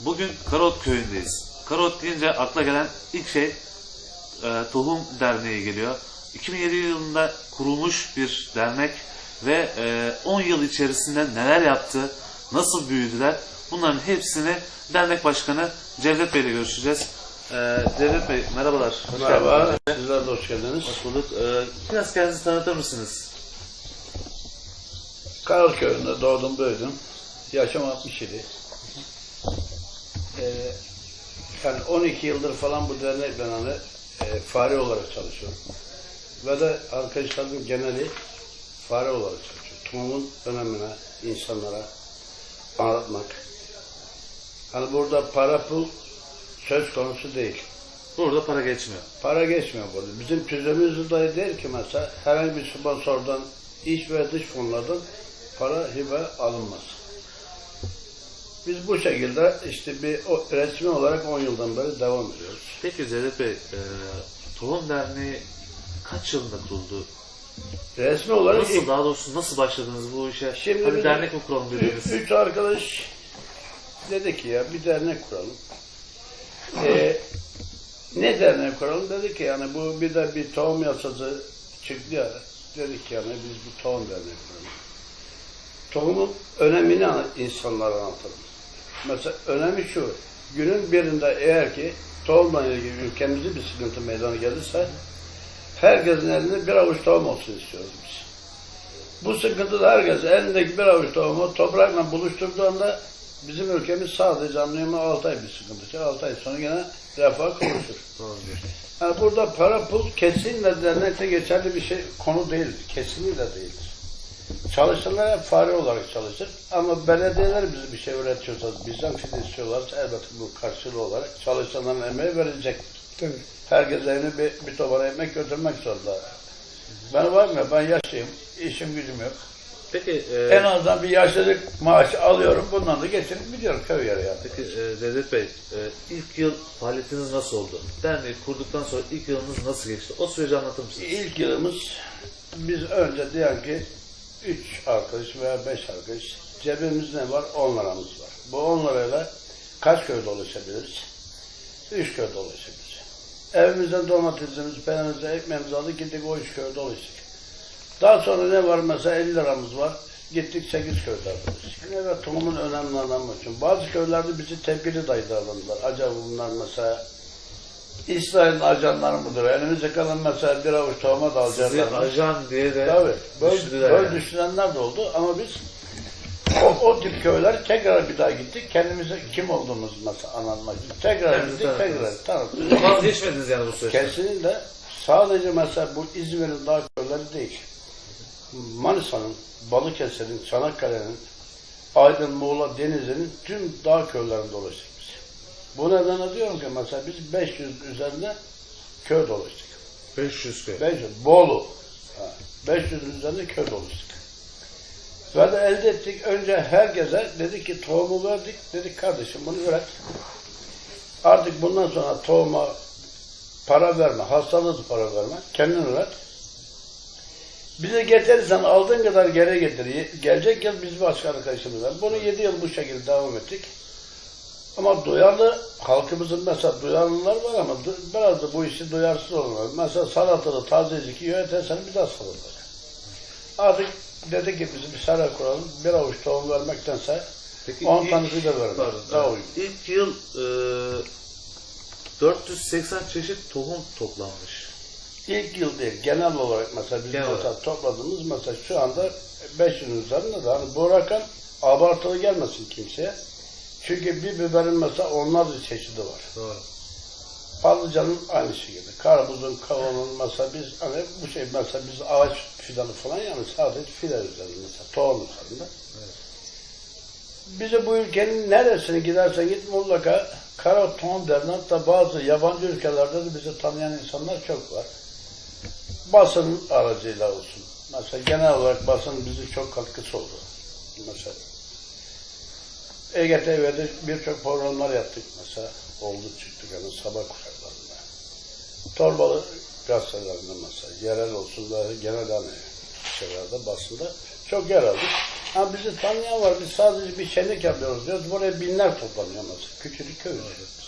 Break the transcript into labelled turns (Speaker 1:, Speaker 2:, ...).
Speaker 1: Bugün Karot köyündeyiz. Karot deyince akla gelen ilk şey e, Tohum Derneği geliyor. 2007 yılında kurulmuş bir dernek ve e, 10 yıl içerisinde neler yaptı, nasıl büyüdüler bunların hepsini dernek başkanı Cevdet Bey ile görüşeceğiz. E, Cevdet Bey merhabalar. Hoş
Speaker 2: Merhaba,
Speaker 1: geldiniz.
Speaker 2: sizler de hoş geldiniz.
Speaker 1: Hoş bulduk. E, biraz kendinizi tanıtır mısınız?
Speaker 2: Karalköy'ünde doğdum, büyüdüm. Yaşım 67. Ee, yani 12 yıldır falan bu dernekle hani, e, fare olarak çalışıyorum. Ve de arkadaşlarım geneli fare olarak çalışıyor. Tohumun önemine insanlara anlatmak. Hani burada para pul söz konusu değil.
Speaker 1: Burada para geçmiyor.
Speaker 2: Para geçmiyor burada. Bizim tüzüğümüz de değil ki mesela herhangi bir sponsordan, iç ve dış fonlardan para hibe alınmaz. Biz bu şekilde işte bir o, resmi olarak 10 yıldan beri devam ediyoruz.
Speaker 1: Peki Cevdet Bey, e, Tohum Derneği kaç yılında kuruldu?
Speaker 2: Resmi olarak
Speaker 1: Nasıl
Speaker 2: ilk,
Speaker 1: daha doğrusu nasıl başladınız bu işe?
Speaker 2: Şimdi
Speaker 1: Hadi
Speaker 2: biz-
Speaker 1: dernek mi kuralım dediniz?
Speaker 2: üç, üç arkadaş dedi ki ya bir dernek kuralım. Ee, ne dernek kuralım? Dedi ki yani bu bir de bir tohum yasası çıktı ya. Dedik ki yani biz bir tohum derneği kuralım. Tohumun önemini insanlara anlatalım. Mesela önemi şu. Günün birinde eğer ki tohumla ilgili ülkemizde bir sıkıntı meydana gelirse herkesin elinde bir avuç tohum olsun istiyoruz biz. Bu sıkıntıda herkes elindeki bir avuç tohumu toprakla buluşturduğunda bizim ülkemiz sadece anlayımı 6 ay bir sıkıntı çıkar. 6 ay sonra yine refah kavuşur. Yani burada para pul kesinlikle dernekte geçerli bir şey konu değildir. Kesinlikle değildir. Çalışanlar hep fare olarak çalışır. Ama belediyeler bize bir şey öğretiyorsa, bizden fide istiyorlarsa elbette bu karşılığı olarak çalışanların emeği verilecek. Herkes evine bir, bir tobar ekmek götürmek zorunda. Ben var mı? Ben yaşlıyım. işim gücüm yok.
Speaker 1: Peki, e,
Speaker 2: En azından bir yaşlılık maaşı alıyorum. Bundan da geçinip gidiyorum köy yeri yani.
Speaker 1: peki e, Cevdet Bey, e, ilk yıl faaliyetiniz nasıl oldu? Derneği kurduktan sonra ilk yılınız nasıl geçti? O süreci anlatır mısınız?
Speaker 2: İlk yılımız biz önce diyelim ki 3 arkadaş veya 5 arkadaş cebimizde ne var? 10 liramız var. Bu 10 lirayla kaç köyde ulaşabiliriz? 3 köyde ulaşabiliriz. Evimizden domatesimizi, peynirimizi, ekmeğimizi aldık gittik o 3 köyde ulaştık. Daha sonra ne var? Mesela 50 liramız var. Gittik 8 köyde. Yani evet tohumun önemli anlamı için. Bazı köylerde bizi tepkili davrandılar. Acaba bunlar mesela İsrail'in ajanları mıdır? Elimizde kalan mesela bir avuç tohuma da
Speaker 1: Sizi
Speaker 2: alacaklar.
Speaker 1: ajan diye de
Speaker 2: Tabii. Böyle,
Speaker 1: düşündüler
Speaker 2: böyle
Speaker 1: yani.
Speaker 2: düşünenler de oldu ama biz o, o tip köyler tekrar bir daha gittik. Kendimize kim olduğumuz mesela anlatmak için. Tekrar
Speaker 1: Kendinizi
Speaker 2: gittik, tekrar
Speaker 1: tanıttınız.
Speaker 2: tanıttık.
Speaker 1: Vazgeçmediniz yani bu süreçte.
Speaker 2: Kesinlikle sadece mesela bu İzmir'in dağ köyleri değil. Manisa'nın, Balıkesir'in, Çanakkale'nin, Aydın, Muğla, Denizli'nin tüm dağ köylerinde dolaştık. Bu nedenle diyorum ki mesela biz 500 üzerinde köy dolaştık.
Speaker 1: 500 köy.
Speaker 2: 500, Bolu. Ha, 500'ün üzerinde köy dolaştık. Ve de elde ettik. Önce herkese dedik ki tohumu verdik. Dedik kardeşim bunu üret. Artık bundan sonra tohuma para verme, hastalığı da para verme. Kendin üret. Bize getirirsen aldığın kadar geri getir. Gelecek yıl biz başka arkadaşımız var. Bunu 7 yıl bu şekilde devam ettik. Ama duyarlı, halkımızın mesela duyarlılar var ama biraz da bu işi duyarsız olanlar. Mesela salatalı tazecik yiyor, ertesi sene bir daha salata. Artık dedi ki biz bir sera kuralım, bir avuç tohum vermektense
Speaker 1: Peki
Speaker 2: 10
Speaker 1: ilk-
Speaker 2: tane fide vermek
Speaker 1: Pardon,
Speaker 2: daha uygun.
Speaker 1: İlk yıl e, 480 çeşit tohum toplanmış.
Speaker 2: İlk yıl değil, genel olarak mesela biz
Speaker 1: Genel
Speaker 2: mesela
Speaker 1: olarak.
Speaker 2: topladığımız mesela şu anda 500'ün üzerinde de hani bu rakam abartılı gelmesin kimseye. Çünkü bir biberin mesela onlarca çeşidi var.
Speaker 1: Doğru.
Speaker 2: Patlıcanın aynı şekilde. Karpuzun, kavunun mesela biz hani bu şey mesela biz ağaç fidanı falan yani sadece fidan üzerinde mesela tohum üzerinde. Bize bu ülkenin neresine gidersen git mutlaka kara tohum derler. Hatta bazı yabancı ülkelerde de bizi tanıyan insanlar çok var. Basın aracıyla olsun. Mesela genel olarak basın bizi çok katkısı oldu. Mesela Ege TV'de birçok programlar yaptık mesela. Oldu çıktık yani sabah kuşaklarında. Torbalı gazetelerinde mesela yerel olsun da genel hani şeylerde basında çok yer aldık. Ha bizi tanıyan var. Biz sadece bir şenlik yapıyoruz diyoruz. Buraya binler toplanıyor mesela. Küçücük köyüz. biz.